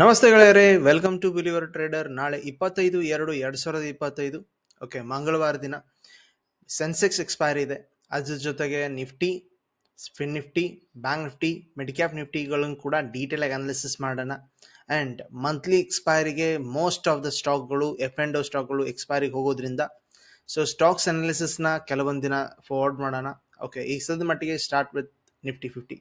ನಮಸ್ತೆ ಗೆಳೆಯರೇ welcome to believer trader ನಾಳೆ ಇಪ್ಪತ್ತೈದು, ಎರಡು, ಎರಡ್ ಸಾವಿರದ ಇಪ್ಪತ್ತೈದು. ಓಕೆ ಮಂಗಳವಾರ ದಿನ ಸೆನ್ಸೆಕ್ಸ್ ಎಕ್ಸ್ಪೈರ್ ಇದೆ. ಅದ್ರ ಜೊತೆಗೆ Nifty spin Nifty bank Nifty midcap ನಿಫ್ಟಿಗಳನ್ನು ಕೂಡ ಡೀಟೇಲ್ ಆಗಿ ಅನಾಲಿಸಿಸ್ ಮಾಡೋಣ. ಆ್ಯಂಡ್ ಮಂತ್ಲಿ ಎಕ್ಸ್ಪೈರಿಗೆ ಮೋಸ್ಟ್ ಆಫ್ ದ ಸ್ಟಾಕ್ಗಳು ಎಫ್ ಆ್ಯಂಡ್ ಸ್ಟಾಕ್ಗಳು ಎಕ್ಸ್ಪೈರಿಗೆ ಹೋಗೋದ್ರಿಂದ ಸೊ ಸ್ಟಾಕ್ಸ್ ಅನಾಲಿಸಿಸ್ನ ಕೆಲವೊಂದು ದಿನ ಫಾರ್ವರ್ಡ್ ಮಾಡೋಣ. ಓಕೆ ಈ ಸದ ಮಟ್ಟಿಗೆ start with Nifty fifty.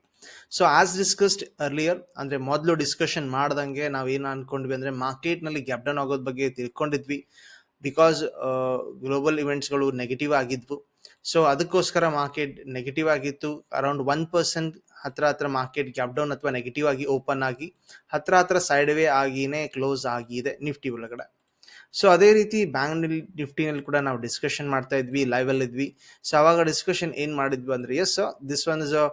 So as discussed earlier ಅಂದರೆ ಮೊದಲು ಡಿಸ್ಕಷನ್ ಮಾಡ್ದಂಗೆ ನಾವು ಏನು ಅನ್ಕೊಂಡ್ವಿ ಅಂದ್ರೆ ಮಾರ್ಕೆಟ್ನಲ್ಲಿ ಗ್ಯಾಪ್ ಡೌನ್ ಆಗೋದ್ ಬಗ್ಗೆ ತಿಳ್ಕೊಂಡಿದ್ವಿ. ಬಿಕಾಸ್ ಗ್ಲೋಬಲ್ ಇವೆಂಟ್ಸ್ಗಳು ನೆಗೆಟಿವ್ ಆಗಿದ್ವು. ಸೊ ಅದಕ್ಕೋಸ್ಕರ ಮಾರ್ಕೆಟ್ ನೆಗೆಟಿವ್ ಆಗಿತ್ತು. ಅರೌಂಡ್ ಒನ್ ಪರ್ಸೆಂಟ್ ಹತ್ರ ಹತ್ರ ಮಾರ್ಕೆಟ್ ಗ್ಯಾಪ್ ಡೌನ್ ಅಥವಾ ನೆಗೆಟಿವ್ ಆಗಿ ಓಪನ್ ಆಗಿ, ಹತ್ರ ಹತ್ರ ಸೈಡ್ ವೇ ಆಗಿನೇ ಕ್ಲೋಸ್ ಆಗಿದೆ ನಿಫ್ಟಿ ಒಳಗಡೆ. ಸೊ ಅದೇ ರೀತಿ ಬ್ಯಾಂಕ್ ನಿಫ್ಟಿನಲ್ಲಿ ಕೂಡ ನಾವು ಡಿಸ್ಕಷನ್ ಮಾಡ್ತಾ ಇದ್ವಿ ಲೈವ್ ಅಲ್ಲಿ ಇದ್ವಿ. ಸೊ ಅವಾಗ ಡಿಸ್ಕಷನ್ ಏನು ಮಾಡಿದ್ವಿ ಅಂದ್ರೆ yes this one is a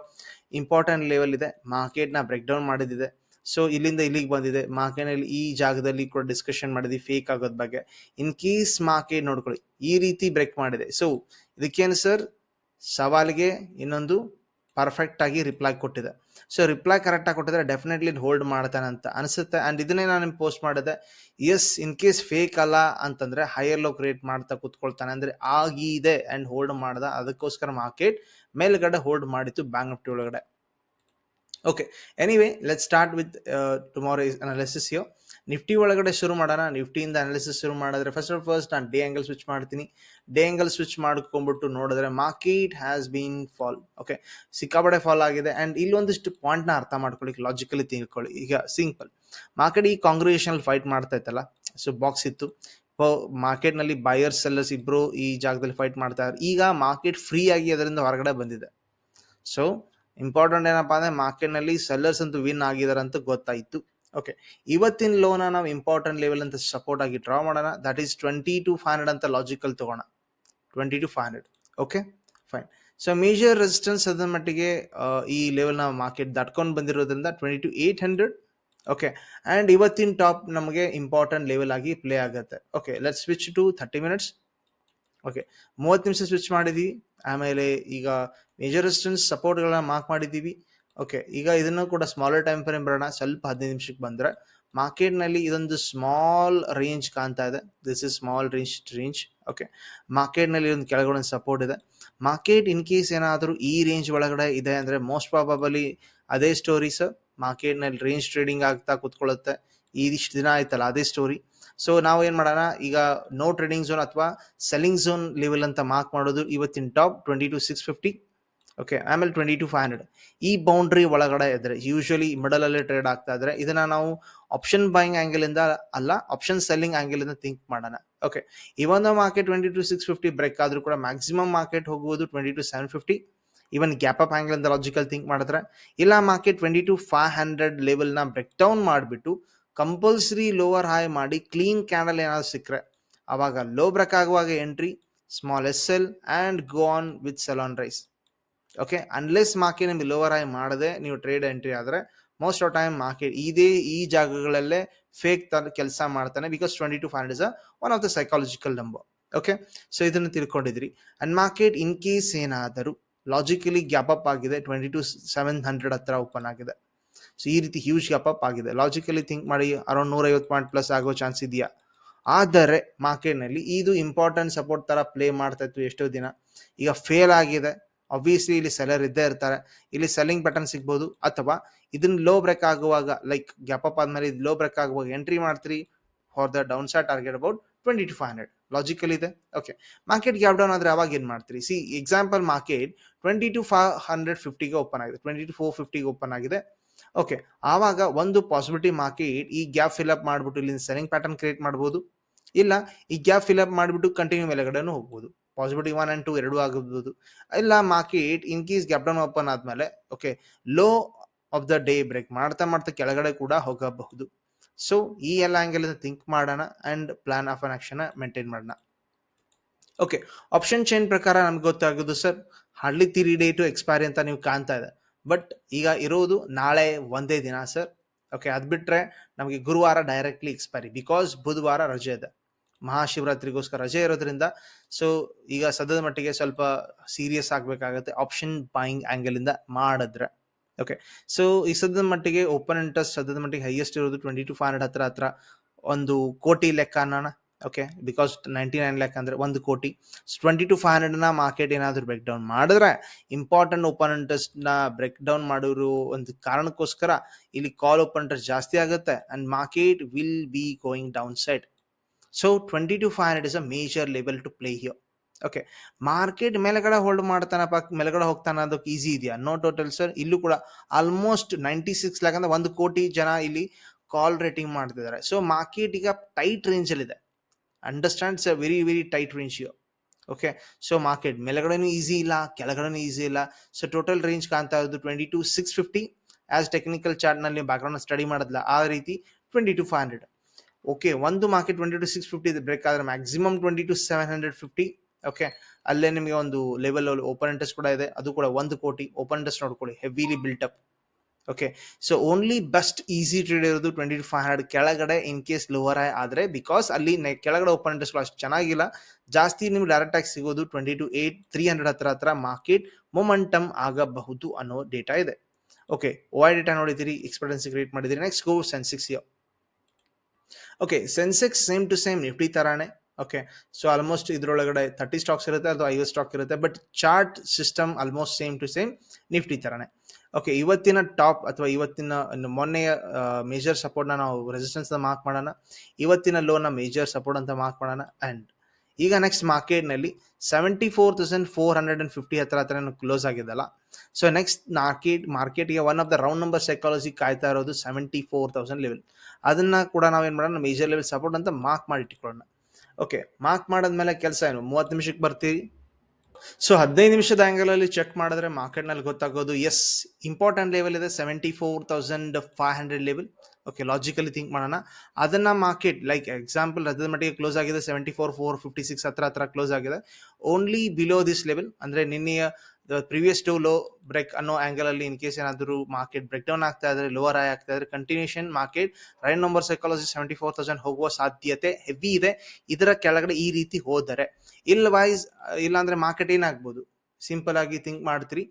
important level ಇದೆ. ಮಾರ್ಕೆಟ್ನ ಬ್ರೇಕ್ ಡೌನ್ ಮಾಡಿದಿದೆ. ಸೊ ಇಲ್ಲಿಂದ ಇಲ್ಲಿಗೆ ಬಂದಿದೆ. ಮಾರ್ಕೆಟ್ನಲ್ಲಿ ಈ ಜಾಗದಲ್ಲಿ ಕೂಡ ಡಿಸ್ಕಷನ್ ಮಾಡಿದ್ವಿ ಫೇಕ್ ಆಗೋದ್ ಬಗ್ಗೆ. ಇನ್ ಕೇಸ್ ಮಾರ್ಕೆಟ್ ನೋಡ್ಕೊಳ್ಳಿ, ಈ ರೀತಿ ಬ್ರೇಕ್ ಮಾಡಿದೆ. ಸೊ ಇದಕ್ಕೇನು ಸರ್ ಸವಾಲಿಗೆ ಇನ್ನೊಂದು ಪರ್ಫೆಕ್ಟ್ ಆಗಿ ರಿಪ್ಲೈ ಕೊಟ್ಟಿದೆ. ಸೊ ರಿಪ್ಲೈ ಕರೆಕ್ಟಾಗಿ ಕೊಟ್ಟಿದ್ರೆ ಡೆಫಿನೆಟ್ಲಿ ಹೋಲ್ಡ್ ಮಾಡ್ತಾನೆ ಅಂತ ಅನಿಸುತ್ತೆ. ಅಂಡ್ ಇದನ್ನೇ ನಾನು ನಿಮ್ಗೆ ಪೋಸ್ಟ್ ಮಾಡಿದೆ. ಎಸ್ ಇನ್ ಕೇಸ್ ಫೇಕ್ ಅಲ್ಲ ಅಂತಂದ್ರೆ ಹೈಯರ್ ಲೋ ಕ್ರಿಯೇಟ್ ಮಾಡ್ತಾ ಕೂತ್ಕೊಳ್ತಾನೆ. ಅಂದ್ರೆ ಆಗಿದೆ ಅಂಡ್ ಹೋಲ್ಡ್ ಮಾಡ್ದ, ಅದಕ್ಕೋಸ್ಕರ ಮಾರ್ಕೆಟ್ ಮೇಲ್ಗಡೆ ಹೋಲ್ಡ್ ಮಾಡಿತ್ತು ಬ್ಯಾಂಕ್ ನಿಫ್ಟಿ ಒಳಗಡೆ. Okay anyway let start with tomorrow analysis yo Nifty ಒಳಗಡೆ ಶುರು ಮಾಡೋಣ. ನಿಫ್ಟಿಯಿಂದ ಅನಾಲಿಸಿಸ್ ಶುರು ಮಾಡಿದ್ರೆ ಫಸ್ಟ್ ಆಫ್ ಫಸ್ಟ್ ನಾನು ಡೇ ಆಂಗಲ್ ಸ್ವಿಚ್ ಮಾಡ್ತೀನಿ. ಡೇ ಆಂಗಲ್ ಸ್ವಿಚ್ ಮಾಡ್ಕೊಂಡ್ಬಿಟ್ಟು ನೋಡಿದ್ರೆ market has been fall okay ಸಿಕ್ಕಾಪಡೆ fall ಆಗಿದೆ. ಆ್ಯಂಡ್ ಇಲ್ಲೊಂದಿಷ್ಟು ಪಾಯಿಂಟ್ನ ಅರ್ಥ ಮಾಡ್ಕೊಳ್ಳಿಕ್ಕೆ ಲಾಜಿಕಲಿ ತಿಳ್ಕೊಳ್ಳಿ. ಈಗ ಸಿಂಪಲ್ ಮಾರ್ಕೆಟ್ ಈ ಕಾಂಗ್ರಿಗೇಷನ್ ಫೈಟ್ ಮಾಡ್ತಾ ಇತ್ತಲ್ಲ. ಸೊ ಬಾಕ್ಸ್ ಇತ್ತು. ಮಾರ್ಕೆಟ್ನಲ್ಲಿ ಬಯರ್ಸ್ ಸೆಲ್ಲರ್ಸ್ ಇಬ್ರು ಈ ಜಾಗದಲ್ಲಿ ಫೈಟ್ ಮಾಡ್ತಾ ಇದ್ದಾರೆ ಈಗ ಮಾರ್ಕೆಟ್ ಫ್ರೀ ಆಗಿ ಅದರಿಂದ ಹೊರಗಡೆ ಬಂದಿದೆ. ಸೊ ಇಂಪಾರ್ಟೆಂಟ್ ಏನಪ್ಪಾ ಅಂದ್ರೆ ಮಾರ್ಕೆಟ್ನಲ್ಲಿ ಸೆಲ್ಲರ್ಸ್ ಅಂತೂ ವಿನ್ ಆಗಿದ್ದಾರೆ ಅಂತ ಗೊತ್ತಾಯ್ತು. ಓಕೆ ಇವತ್ತಿನ ಲೋನ ನಾವು ಇಂಪಾರ್ಟೆಂಟ್ ಲೆವೆಲ್ ಅಂತ ಸಪೋರ್ಟ್ ಆಗಿ ಡ್ರಾ ಮಾಡೋಣ. That is twenty two five hundred ಅಂತ ಲಾಜಿಕಲ್ ತಗೋಣ. Twenty two five hundred okay fine so major resistance ಅದ್ರ ಮಟ್ಟಿಗೆ ಈ ಲೆವೆಲ್ ನಾವು ಮಾರ್ಕೆಟ್ ದಾಟ್ಕೊಂಡು ಬಂದಿರೋದ್ರಿಂದ twenty two eight hundred okay and ಇವತ್ತಿನ ಟಾಪ್ ನಮಗೆ ಇಂಪಾರ್ಟೆಂಟ್ ಲೆವೆಲ್ ಆಗಿ ಪ್ಲೇ ಆಗುತ್ತೆ. Okay let switch to thirty minutes okay ಮೂವತ್ತು ನಿಮಿಷ ಸ್ವಿಚ್ ಮಾಡಿದೀವಿ. ಆಮೇಲೆ ಈಗ ಮೇಜರ್ ರೆಸಿಸ್ಟೆನ್ಸ್ ಸಪೋರ್ಟ್ಗಳನ್ನ ಮಾರ್ಕ್ ಮಾಡಿದ್ದೀವಿ ಓಕೆ ಈಗ ಇದನ್ನು ಕೂಡ ಸ್ಮಾಲರ್ ಟೈಮ್ ಫ್ರೇಮ್ ಬರೋಣ. ಸ್ವಲ್ಪ ಹದಿನೈದು ನಿಮಿಷಕ್ಕೆ ಬಂದರೆ ಮಾರ್ಕೆಟ್ನಲ್ಲಿ ಇದೊಂದು ಸ್ಮಾಲ್ ರೇಂಜ್ ಕಾಣ್ತಾ ಇದೆ. This is small range range okay ಮಾರ್ಕೆಟ್ನಲ್ಲಿ ಒಂದು ಕೆಳಗಡೆ ಸಪೋರ್ಟ್ ಇದೆ. ಮಾರ್ಕೆಟ್ ಇನ್ ಕೇಸ್ ಏನಾದರೂ ಈ ರೇಂಜ್ ಒಳಗಡೆ ಇದೆ ಅಂದರೆ ಮೋಸ್ಟ್ ಪ್ರಾಬಬಲಿ ಅದೇ ಸ್ಟೋರಿ ಸರ್ ಮಾರ್ಕೆಟ್ನಲ್ಲಿ ರೇಂಜ್ ಟ್ರೇಡಿಂಗ್ ಆಗ್ತಾ ಕೂತ್ಕೊಳ್ಳುತ್ತೆ. ಇದಿಷ್ಟು ದಿನ ಆಯ್ತಲ್ಲ, ಅದೇ ಸ್ಟೋರಿ ಸೊ ನಾವು ಏನು ಮಾಡೋಣ? ಈಗ ನೋ ಟ್ರೇಡಿಂಗ್ ಝೋನ್ ಅಥವಾ ಸೆಲ್ಲಿಂಗ್ ಝೋನ್ ಲೆವೆಲ್ ಅಂತ ಮಾರ್ಕ್ ಮಾಡೋದು ಇವತ್ತಿನ top twenty two six fifty okay ಆಮೇಲೆ ಟ್ವೆಂಟಿ ಟು ಫೈವ್ ಹಂಡ್ರೆಡ್ ಈ ಬೌಂಡ್ರಿ ಒಳಗಡೆ ಇದ್ರೆ ಯೂಶಲಿ ಮಿಡಲ್ ಅಲ್ಲಿ ಟ್ರೇಡ್ ಆಗ್ತಾ ಇದ್ರೆ, ಇದನ್ನ ನಾವು ಆಪ್ಷನ್ ಬೈಯಿಂಗ್ ಆಂಗಲ್ ಇಂದ ಅಲ್ಲ ಆಪ್ಷನ್ ಸೆಲ್ಲಿಂಗ್ ಆಂಗಲ್ ಇಂದ ಥಿಂಕ್ ಮಾಡೋಣ. Okay even market twenty two six fifty break ಆದ್ರೂ ಕೂಡ ಮ್ಯಾಕ್ಸಿಮಮ್ ಮಾರ್ಕೆಟ್ ಹೋಗುವುದು twenty two seven fifty even gap up angle ಇಂದ ಲಾಜಿಕಲ್ ಥಿಂಕ್ ಮಾಡಿದ್ರೆ, ಇಲ್ಲ market twenty two five hundred ಲೆವೆಲ್ನ break down ಮಾಡಿಬಿಟ್ಟು compulsory lower high ಮಾಡಿ clean candle ಏನಾದ್ರು ಸಿಕ್ಕರೆ, ಅವಾಗ ಲೋ ಬ್ರೇಕ್ ಆಗುವಾಗ entry small S L and go on with sell on rise okay unless market ನಿಮ್ಗೆ ಲೋವರ್ ಆಗಿ ಮಾಡದೆ ನೀವು ಟ್ರೇಡ್ ಎಂಟ್ರಿ ಆದ್ರೆ ಮೋಸ್ಟ್ ಆಫ್ ಟೈಮ್ ಮಾರ್ಕೆಟ್ ಇದೇ ಈ ಜಾಗಗಳಲ್ಲೇ ಫೇಕ್ ತರ ಕೆಲಸ ಮಾಡ್ತಾನೆ because twenty two five is one of the psychological number okay so ಇದನ್ನು ತಿಳ್ಕೊಂಡಿದ್ರಿ. ಅಂಡ್ ಮಾರ್ಕೆಟ್ ಇನ್ ಕೇಸ್ ಏನಾದರೂ ಲಾಜಿಕಲಿ ಗ್ಯಾಪ್ ಅಪ್ ಆಗಿದೆ ಟ್ವೆಂಟಿ ಟು ಸೆವೆನ್ ಹಂಡ್ರೆಡ್ ಹತ್ರ ಓಪನ್ ಆಗಿದೆ. ಸೊ ಈ ರೀತಿ ಹ್ಯೂಜ್ ಗ್ಯಾಪ್ ಅಪ್ ಆಗಿದೆ. ಲಾಜಿಕಲಿ ಥಿಂಕ್ ಮಾಡಿ ಅರೌಂಡ್ ನೂರೈವತ್ತು ಪಾಯಿಂಟ್ ಪ್ಲಸ್ ಆಗೋ ಚಾನ್ಸ್ ಇದೆಯಾ? ಆದರೆ ಮಾರ್ಕೆಟ್ನಲ್ಲಿ ಇದು ಇಂಪಾರ್ಟೆಂಟ್ ಸಪೋರ್ಟ್ ಥರ ಪ್ಲೇ ಮಾಡ್ತಾ ಇತ್ತು ಎಷ್ಟೋ ದಿನ. ಈಗ ಫೇಲ್ ಆಗಿದೆ. ಅಬ್ವಿಯಸ್ಲಿ ಇಲ್ಲಿ ಸೆಲರ್ ಇದ್ದೇ ಇರ್ತಾರೆ. ಇಲ್ಲಿ ಸೆಲ್ಲಿಂಗ್ ಬಟನ್ ಸಿಗ್ಬೋದು. ಅಥವಾ ಇದನ್ನ ಲೋ ಬ್ರೇಕ್ ಆಗುವಾಗ ಲೈಕ್ ಗ್ಯಾಪ್ ಅಪ್ ಆದ್ಮೇಲೆ ಇದು ಲೋ ಬ್ರೇಕ್ ಆಗುವಾಗ ಎಂಟ್ರಿ ಮಾಡ್ತೀರಿ for the down side target about twenty two five hundred logical ಇದೆ? ಓಕೆ ಮಾರ್ಕೆಟ್ ಗ್ಯಾಪ್ ಡೌನ್ ಆದರೆ ಅವಾಗ ಏನು ಮಾಡ್ತೀರಿ? See example market twenty two five hundred ಫಿಫ್ಟಿಗೆ open ಆಗಿದೆ. ಟ್ವೆಂಟಿ ಟು ಫೋರ್ ಫಿಫ್ಟಿಗೆ ಓಪನ್ ಆಗಿದೆ. ಓಕೆ ಆವಾಗ ಒಂದು ಪಾಸಿಬಿಲಿಟಿ ಮಾರ್ಕೆಟ್ ಈ ಗ್ಯಾಪ್ ಫಿಲ್ ಅಪ್ ಮಾಡ್ಬಿಟ್ಟು ಇಲ್ಲಿ ಸೆಲ್ಲಿಂಗ್ ಪ್ಯಾಟರ್ನ್ ಕ್ರಿಯೇಟ್ ಮಾಡ್ಬೋದು. ಇಲ್ಲ, ಈ ಗ್ಯಾಪ್ ಫಿಲ್ ಅಪ್ ಮಾಡಿಬಿಟ್ಟು ಕಂಟಿನ್ಯೂ ಮೇಲೆಗಡೆನೂ ಹೋಗ್ಬೋದು. ಪಾಸಿಬಿಲಿಟಿ ಒನ್ ಆ್ಯಂಡ್ ಟು ಎರಡು ಆಗಬಹುದು ಇಲ್ಲ market in case gap down open ಆದಮೇಲೆ okay low of the day break ಮಾಡ್ತಾ ಮಾಡ್ತಾ ಕೆಳಗಡೆ ಕೂಡ ಹೋಗಬಹುದು. ಸೊ ಈ ಎಲ್ಲ ಆಂಗಲ್ ಥಿಂಕ್ ಮಾಡೋಣ and plan of an action maintain ಮಾಡೋಣ. ಓಕೆ ಆಪ್ಷನ್ ಚೈನ್ ಪ್ರಕಾರ ನಮ್ಗೆ ಗೊತ್ತಾಗೋದು sir hardly three day to expiry ಅಂತ ನೀವು ಕಾಣ್ತಾ ಇದೆ. ಬಟ್ ಈಗ ಇರೋದು ನಾಳೆ ಒಂದೇ ದಿನ ಸರ್ ಓಕೆ ಅದು ಬಿಟ್ಟರೆ ನಮಗೆ ಗುರುವಾರ ಡೈರೆಕ್ಟ್ಲಿ ಎಕ್ಸ್ಪೈರಿ ಬಿಕಾಸ್ ಬುಧವಾರ ರಜೆ ಇದೆ. ಮಹಾಶಿವರಾತ್ರಿಗೋಸ್ಕರ ರಜೆ ಇರೋದ್ರಿಂದ ಸೊ ಈಗ ಸದ್ಯದ ಮಟ್ಟಿಗೆ ಸ್ವಲ್ಪ ಸೀರಿಯಸ್ ಆಗ್ಬೇಕಾಗತ್ತೆ ಆಪ್ಷನ್ ಬಾಯಿಂಗ್ ಆಂಗಲ್ ಇಂದ ಮಾಡಿದ್ರೆ ಓಕೆ ಸೊ ಈ ಸದ್ಯದ ಮಟ್ಟಿಗೆ ಓಪನ್ ಇಂಟ್ರೆಸ್ಟ್ ಸದ್ಯದ ಮಟ್ಟಿಗೆ ಹೈಯೆಸ್ಟ್ ಇರೋದು ಟ್ವೆಂಟಿ ಟು ಫೈವ್ ಹಂಡ್ರೆಡ್ ಹತ್ರ ಹತ್ರ ಒಂದು ಕೋಟಿ ಲೆಕ್ಕ ಅನ್ನೋಣ okay because ninety nine lakh ಅಂದರೆ ಒಂದು ಕೋಟಿ. ಟ್ವೆಂಟಿ ಟು ಫೈವ್ ಹಂಡ್ರೆಡ್ನ ಮಾರ್ಕೆಟ್ ಏನಾದರೂ ಬ್ರೇಕ್ ಡೌನ್ ಮಾಡಿದ್ರೆ ಇಂಪಾರ್ಟೆಂಟ್ ಓಪನ್ ಇಂಟ್ರೆಸ್ಟ್ನ ಬ್ರೇಕ್ ಡೌನ್ ಮಾಡೋರು ಒಂದು ಕಾರಣಕ್ಕೋಸ್ಕರ ಇಲ್ಲಿ ಕಾಲ್ ಓಪನ್ ಇಂಟ್ರೆಸ್ಟ್ ಜಾಸ್ತಿ ಆಗುತ್ತೆ and market will be going down side so twenty two five hundred is a major level to play here okay market ಮೇಲೆಗಡೆ ಹೋಲ್ಡ್ ಮಾಡ್ತಾನಪ್ಪ ಮೇಲೆಗಡೆ ಹೋಗ್ತಾನ ಅದಕ್ಕೆ ಈಸಿ ಇದೆಯಾ? ನೋ ಟೋಟಲ್ ಸರ್ ಇಲ್ಲೂ ಕೂಡ ಆಲ್ಮೋಸ್ಟ್ ನೈಂಟಿ ಸಿಕ್ಸ್ ಲ್ಯಾಕ್ ಅಂದ್ರೆ ಒಂದು ಕೋಟಿ ಜನ ಇಲ್ಲಿ ಕಾಲ್ ರೇಟಿಂಗ್ ಮಾಡ್ತಿದ್ದಾರೆ. ಸೊ ಮಾರ್ಕೆಟ್ ಈಗ tight ರೇಂಜಲ್ಲಿದೆ understands a very very tight range you okay so market ಮೇಲೆಗಡೆನೂ easy ಇಲ್ಲ, ಕೆಳಗಡೆನೂ ಈಸಿ ಇಲ್ಲ. ಸೊ ಟೋಟಲ್ ರೇಂಜ್ ಕಾಣ್ತಾ ಇರೋದು twenty two six fifty as technical ಚಾರ್ಟ್ನಲ್ಲಿ ಬ್ಯಾಕ್ಗ್ರೌಂಡ್ ಸ್ಟಡಿ ಮಾಡೋದಿಲ್ಲ ಆ ರೀತಿ twenty two five hundred okay ಒಂದು market twenty two six fifty break ಆದರೆ maximum twenty two seven hundred fifty okay ಅಲ್ಲೇ ನಿಮಗೆ ಒಂದು ಲೆವೆಲ್ ಓಪನ್ ಇಂಟ್ರೆಸ್ಟ್ ಕೂಡ ಇದೆ. ಅದು ಕೂಡ ಒಂದು ಕೋಟಿ ಓಪನ್ ಇಂಟ್ರೆಸ್ಟ್ ನೋಡ್ಕೊಳ್ಳಿ heavily built up okay so only best easy trade ಇರೋದು ಟ್ವೆಂಟಿ ಟು ಫೈವ್ ಹಂಡ್ರೆಡ್ ಕೆಳಗಡೆ ಇನ್ ಕೇಸ್ ಲೋವರ್ ಆದರೆ ಬಿಕಾಸ್ ಅಲ್ಲಿ ಕೆಳಗಡೆ ಓಪನ್ ಇಂಟ್ರೆಸ್ಟ್ ಅಷ್ಟು ಚೆನ್ನಾಗಿಲ್ಲ. ಜಾಸ್ತಿ ನಿಮ್ಗೆ ಡೈರೆಕ್ಟ್ ಆಗಿ ಸಿಗೋದು twenty two eight three hundred ಹತ್ರ ಹತ್ರ ಮಾರ್ಕೆಟ್ ಮೊಮೆಂಟಮ್ ಆಗಬಹುದು ಅನ್ನೋ ಡೇಟಾ ಇದೆ. ಓಕೆ ಓ ಡೇಟಾ ನೋಡಿದಿರಿ ಎಕ್ಸ್ಪೆಕ್ಟೆನ್ಸಿ ಕ್ರಿಯೇಟ್ ಮಾಡಿದಿರಿ next go Sensex okay Sensex same to same Nifty ತರಾನೇ ಓಕೆ ಸೊ ಆಲ್ಮೋಸ್ಟ್ ಇದರೊಳಗಡೆ ತರ್ಟಿ ಸ್ಟಾಕ್ಸ್ ಇರುತ್ತೆ ಅಥವಾ ಐವತ್ತು ಸ್ಟಾಕ್ ಇರುತ್ತೆ but chart system almost same to same Nifty ತರಾನೇ ಓಕೆ ಇವತ್ತಿನ ಟಾಪ್ ಅಥವಾ ಇವತ್ತಿನ ಮೊನ್ನೆಯ ಮೇಜರ್ ಸಪೋರ್ಟ್ನ ನಾವು ರೆಸಿಸ್ಟೆನ್ಸ್ ಮಾರ್ಕ್ ಮಾಡೋಣ ಇವತ್ತಿನ ಲೋನ ಮೇಜರ್ ಸಪೋರ್ಟ್ ಅಂತ ಮಾರ್ಕ್ ಮಾಡೋಣ ಆ್ಯಂಡ್ ಈಗ ನೆಕ್ಸ್ಟ್ ಮಾರ್ಕೆಟ್ನಲ್ಲಿ seventy four thousand four hundred and fifty ಹತ್ರ ಹತ್ರ ಕ್ಲೋಸ್ ಆಗಿದ್ದಲ್ಲ ಸೊ ನೆಕ್ಸ್ಟ್ ಮಾರ್ಕೆಟ್ ಮಾರ್ಕೆಟ್ಗೆ one of the round number psychology ಕಾಯ್ತಾ ಇರೋದು ಸೆವೆಂಟಿ ಫೋರ್ ತೌಸಂಡ್ ಲೆವೆಲ್ ಅದನ್ನ ಕೂಡ ನಾವೇನು ಮಾಡೋಣ ಮೇಜರ್ ಲೆವೆಲ್ ಸಪೋರ್ಟ್ ಅಂತ ಮಾರ್ಕ್ ಮಾಡಿ ಇಟ್ಕೊಳ್ಳೋಣ. ಓಕೆ ಮಾರ್ಕ್ ಮಾಡಿದ್ಮೇಲೆ ಕೆಲಸ ಏನು? ಮೂವತ್ತು ನಿಮಿಷಕ್ಕೆ ಬರ್ತೀರಿ. ಸೊ ಹದಿನೈದು ನಿಮಿಷದ ಆಂಗಲ್ ಅಲ್ಲಿ ಚೆಕ್ ಮಾಡಿದ್ರೆ ಮಾರ್ಕೆಟ್ನಲ್ಲಿ ಗೊತ್ತಾಗೋದು ಎಸ್ ಇಂಪಾರ್ಟೆಂಟ್ ಲೆವೆಲ್ ಇದೆ seventy four thousand five hundred level okay logically think ಮಾಡೋಣ. ಅದನ್ನ ಮಾರ್ಕೆಟ್ ಲೈಕ್ ಎಕ್ಸಾಂಪಲ್ ಅದರ ಮಟ್ಟಿಗೆ ಕ್ಲೋಸ್ ಆಗಿದೆ seventy four four fifty six ಹತ್ರ ಹತ್ರ ಕ್ಲೋಸ್ ಆಗಿದೆ. ಓನ್ಲಿ ಬಿಲೋ ದಿಸ್ ಲೆವೆಲ್ ಅಂದ್ರೆ ನಿನ್ನೆಯ ಪ್ರೀವಿಯಸ್ ಟು ಲೋ ಬ್ರೇಕ್ ಅನ್ನೋ ಆಂಗಲ್ ಅಲ್ಲಿ ಇನ್ ಕೇಸ್ ಏನಾದರೂ ಮಾರ್ಕೆಟ್ ಬ್ರೇಕ್ ಡೌನ್ ಆಗ್ತಾ ಇದ್ರೆ ಲೋವರ್ ಆಗಿ ಆಗ್ತಾ ಇದ್ರೆ continuation market round number psychology seventy four thousand ಹೋಗುವ ಸಾಧ್ಯತೆ ಹೆವಿ ಇದೆ. ಇದರ ಕೆಳಗಡೆ ಈ ರೀತಿ ಹೋದರೆ ಇಲ್ಲ ವೈಸ್ ಇಲ್ಲಾಂದ್ರೆ ಮಾರ್ಕೆಟ್ ಏನಾಗ್ಬೋದು? ಸಿಂಪಲ್ ಆಗಿ ಥಿಂಕ್ ಮಾಡ್ತೀರಿ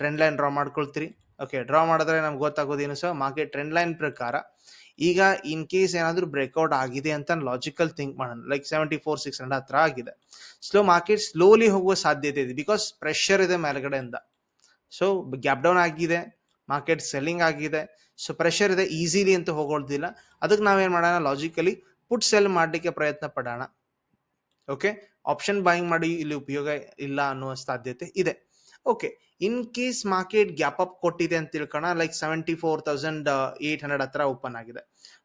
ಟ್ರೆಂಡ್ ಲೈನ್ ಡ್ರಾ ಮಾಡ್ಕೊಳ್ತೀರಿ ಓಕೆ ಡ್ರಾ ಮಾಡಿದ್ರೆ ನಮ್ಗೆ ಗೊತ್ತಾಗೋದೇನು ಸೊ ಮಾರ್ಕೆಟ್ ಟ್ರೆಂಡ್ ಲೈನ್ ಪ್ರಕಾರ ಈಗ ಇನ್ ಕೇಸ್ ಏನಾದರೂ ಬ್ರೇಕ್ಔಟ್ ಆಗಿದೆ ಅಂತ ಲಾಜಿಕಲ್ ಥಿಂಕ್ ಮಾಡೋಣ. Like seventy four six hundred ಹತ್ರ ಆಗಿದೆ. ಸ್ಲೋ ಮಾರ್ಕೆಟ್ ಸ್ಲೋಲಿ ಹೋಗುವ ಸಾಧ್ಯತೆ ಇದೆ ಬಿಕಾಸ್ ಪ್ರೆಷರ್ ಇದೆ ಮೇಲ್ಗಡೆಯಿಂದ. ಸೊ ಗ್ಯಾಪ್ ಡೌನ್ ಆಗಿದೆ ಮಾರ್ಕೆಟ್ ಸೆಲ್ಲಿಂಗ್ ಆಗಿದೆ. ಸೊ ಪ್ರೆಷರ್ ಇದೆ ಈಸಿಲಿ ಅಂತ ಹೋಗೋದಿಲ್ಲ. ಅದಕ್ಕೆ ನಾವೇನು ಮಾಡೋಣ? ಲಾಜಿಕಲಿ ಪುಟ್ ಸೆಲ್ ಮಾಡಲಿಕ್ಕೆ ಪ್ರಯತ್ನ ಪಡೋಣ. ಓಕೆ ಆಪ್ಷನ್ ಬಾಯಿಂಗ್ ಮಾಡಿ ಇಲ್ಲಿ ಉಪಯೋಗ ಇಲ್ಲ ಅನ್ನುವ ಸಾಧ್ಯತೆ ಇದೆ. Okay in case market gap up ಕೊಟ್ಟಿದೆ ಅಂತ ತಿಳ್ಕೋಣ like seventy four thousand eight hundred ಹತ್ರ ಓಪನ್ ಆಗಿದೆ.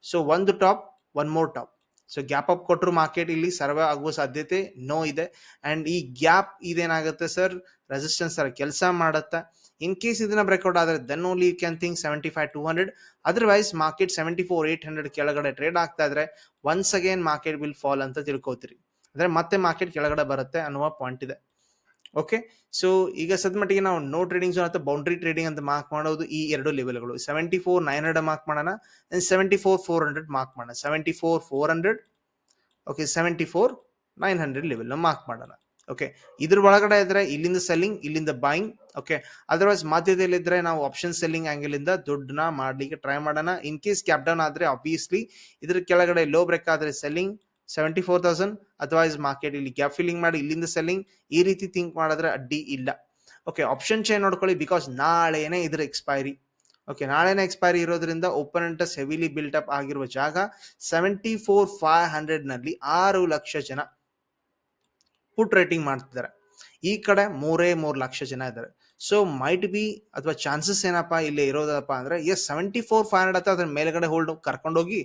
ಸೊ ಒಂದು top one more top so gap up ಕೊಟ್ಟರು ಮಾರ್ಕೆಟ್ ಇಲ್ಲಿ ಸರ್ವೆ ಆಗುವ ಸಾಧ್ಯತೆ ನೋ ಇದೆ. ಅಂಡ್ ಈ ಗ್ಯಾಪ್ ಇದೇನಾಗುತ್ತೆ ಸರ್ ರೆಸಿಸ್ಟೆನ್ಸ್ ಸರ್ ಕೆಲಸ ಮಾಡುತ್ತೆ. ಇನ್ ಕೇಸ್ ಇದನ್ನ ಬ್ರೇಕ್ಔಟ್ ಆದರೆ then only you can think seventy five two hundred otherwise market seventy four eight hundred ಕೆಳಗಡೆ ಟ್ರೇಡ್ ಆಗ್ತಾ ಇದ್ರೆ once again market will fall ಅಂತ ತಿಳ್ಕೊತೀರಿ. ಅಂದ್ರೆ ಮತ್ತೆ ಮಾರ್ಕೆಟ್ ಕೆಳಗಡೆ ಬರುತ್ತೆ ಅನ್ನುವ ಪಾಯಿಂಟ್ ಇದೆ. ಓಕೆ ಸೊ ಈಗ ಸದ್ಮಟ್ಟಿಗೆ ನಾವು ನೋ ಟ್ರೇಡಿಂಗ್ ಝೋನ್ ಅಥವಾ ಬೌಂಡ್ರಿ ಟ್ರೇಡಿಂಗ್ ಅಂತ ಮಾರ್ಕ್ ಮಾಡೋದು ಈ ಎರಡು ಲೆವೆಲ್ಗಳು seventy four nine hundred mark ಮಾಡೋಣ seventy four four hundred mark ಮಾಡೋಣ. Seventy four four hundred okay seventy four nine hundred ಲೆವೆಲ್ನ mark ಮಾಡೋಣ. ಓಕೆ ಇದ್ರ ಒಳಗಡೆ ಇದ್ರೆ ಇಲ್ಲಿಂದ ಸೆಲ್ಲಿಂಗ್ ಇಲ್ಲಿಂದ ಬಾಯಿಂಗ್ ಓಕೆ ಅದರ್ವೈಸ್ ಮಧ್ಯದಲ್ಲಿದ್ರೆ ನಾವು ಆಪ್ಷನ್ ಸೆಲ್ಲಿಂಗ್ ಆಂಗಲ್ ಇಂದ ದುಡ್ಡನ್ನ ಮಾಡ್ಲಿಕ್ಕೆ ಟ್ರೈ ಮಾಡೋಣ. ಇನ್ ಕೇಸ್ ಕ್ಯಾಪ್ ಡೌನ್ ಆದ್ರೆ ಆಬ್ವಿಯಸ್ಲಿ ಇದ್ರ ಕೆಳಗಡೆ ಲೋ ಬ್ರೇಕ್ ಆದ್ರೆ ಸೆಲ್ಲಿಂಗ್ ಸೆವೆಂಟಿ ಫೋರ್ ತೌಸಂಡ್ ಅಥವಾ ಮಾರ್ಕೆಟ್ ಇಲ್ಲಿ ಗ್ಯಾಪ್ ಫಿಲ್ಲಿಂಗ್ ಮಾಡಿ ಇಲ್ಲಿಂದ ಸೆಲ್ಲಿಂಗ್ ಈ ರೀತಿ ಥಿಂಕ್ ಮಾಡಿದ್ರೆ ಅಡ್ಡಿ ಇಲ್ಲ. ಓಕೆ ಆಪ್ಷನ್ ಚೇನ್ ನೋಡ್ಕೊಳ್ಳಿ ಬಿಕಾಸ್ ನಾಳೆನೇ ಇದ್ರ ಎಕ್ಸ್ಪೈರಿ ಓಕೆ ನಾಳೆನೇ ಎಕ್ಸ್ಪೈರಿ ಇರೋದ್ರಿಂದ open interest heavily built up ಆಗಿರುವ ಜಾಗ ಸೆವೆಂಟಿ ಫೋರ್ ಫೈವ್ ಹಂಡ್ರೆಡ್ನಲ್ಲಿ ಆರು ಲಕ್ಷ ಜನ ಪುಟ್ ರೇಟಿಂಗ್ ಮಾಡ್ತಿದ್ದಾರೆ. ಈ ಕಡೆ ಮೂರೇ ಮೂರು ಲಕ್ಷ ಜನ ಇದ್ದಾರೆ. ಸೊ ಮೈಟ್ ಬಿ ಅಥವಾ ಚಾನ್ಸಸ್ ಏನಪ್ಪ ಇಲ್ಲಿ ಇರೋದಪ್ಪ ಅಂದ್ರೆ as seventy four five hundred ಹತ್ರ ಅದ್ರ ಮೇಲ್ಗಡೆ ಹೋಲ್ಡ್ ಕರ್ಕೊಂಡೋಗಿ